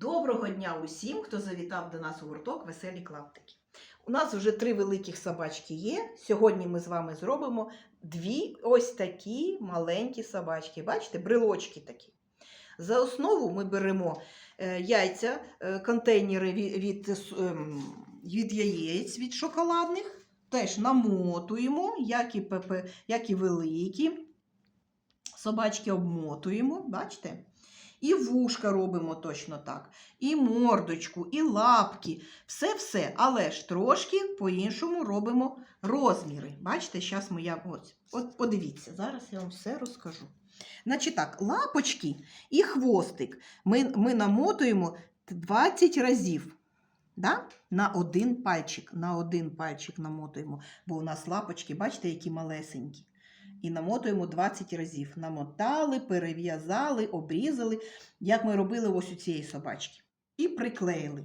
Доброго дня усім, хто завітав до нас у гурток Веселі клаптики. У нас вже три великих собачки є. Сьогодні ми з вами зробимо дві ось такі маленькі собачки. Бачите, брелочки такі. За основу ми беремо е, яйця, е, контейнери від, ем, від яєць від шоколадних. Теж намотуємо, як і, пепе, як і великі. Собачки обмотуємо, бачите? І вушка робимо точно так, і мордочку, і лапки, все-все, але ж трошки по-іншому робимо розміри. Бачите, зараз ми я ось, от подивіться, зараз я вам все розкажу. Значить так, лапочки і хвостик ми, ми намотуємо 20 разів. Да? На один пальчик, на один пальчик намотуємо, бо у нас лапочки, бачите, які малесенькі. І намотуємо 20 разів. Намотали, перев'язали, обрізали, як ми робили ось у цієї собачки. І приклеїли.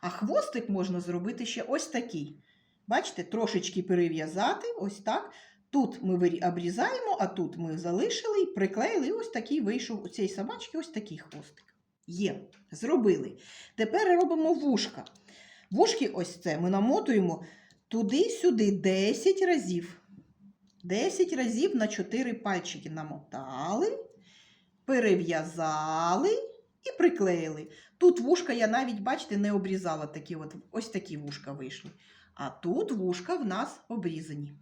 А хвостик можна зробити ще ось такий. Бачите, трошечки перев'язати, ось так. Тут ми обрізаємо, а тут ми залишили і приклеїли. І ось такий вийшов у цієї собачки ось такий хвостик. Є, зробили. Тепер робимо вушка. Вушки ось це ми намотуємо туди-сюди 10 разів. 10 разів на 4 пальчики намотали, перев'язали і приклеїли. Тут вушка я навіть, бачите, не обрізала такі от, ось такі вушка вийшли. А тут вушка в нас обрізані.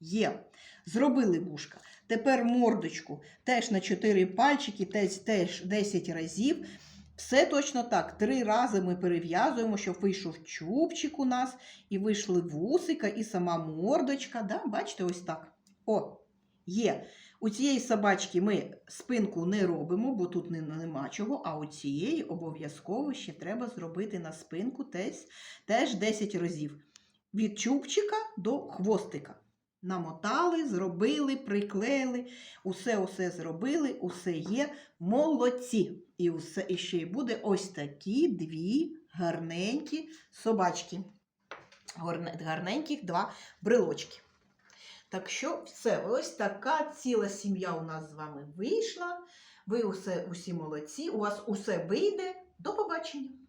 Є. Зробили вушка. Тепер мордочку теж на 4 пальчики, теж, теж 10 разів. Все точно так. Три рази ми перев'язуємо, щоб вийшов чубчик у нас, і вийшли вусика, і сама мордочка. Да? Бачите, ось так. О, є. У цієї собачки ми спинку не робимо, бо тут нема чого, а у цієї обов'язково ще треба зробити на спинку теж, теж 10 разів. Від чубчика до хвостика. Намотали, зробили, приклеїли, усе усе зробили, усе є. Молодці. І, усе, і ще й буде ось такі дві гарненькі собачки. Гарненьких два брелочки. Так що все, ось така ціла сім'я у нас з вами вийшла. Ви усе, усі молодці, у вас усе вийде. До побачення!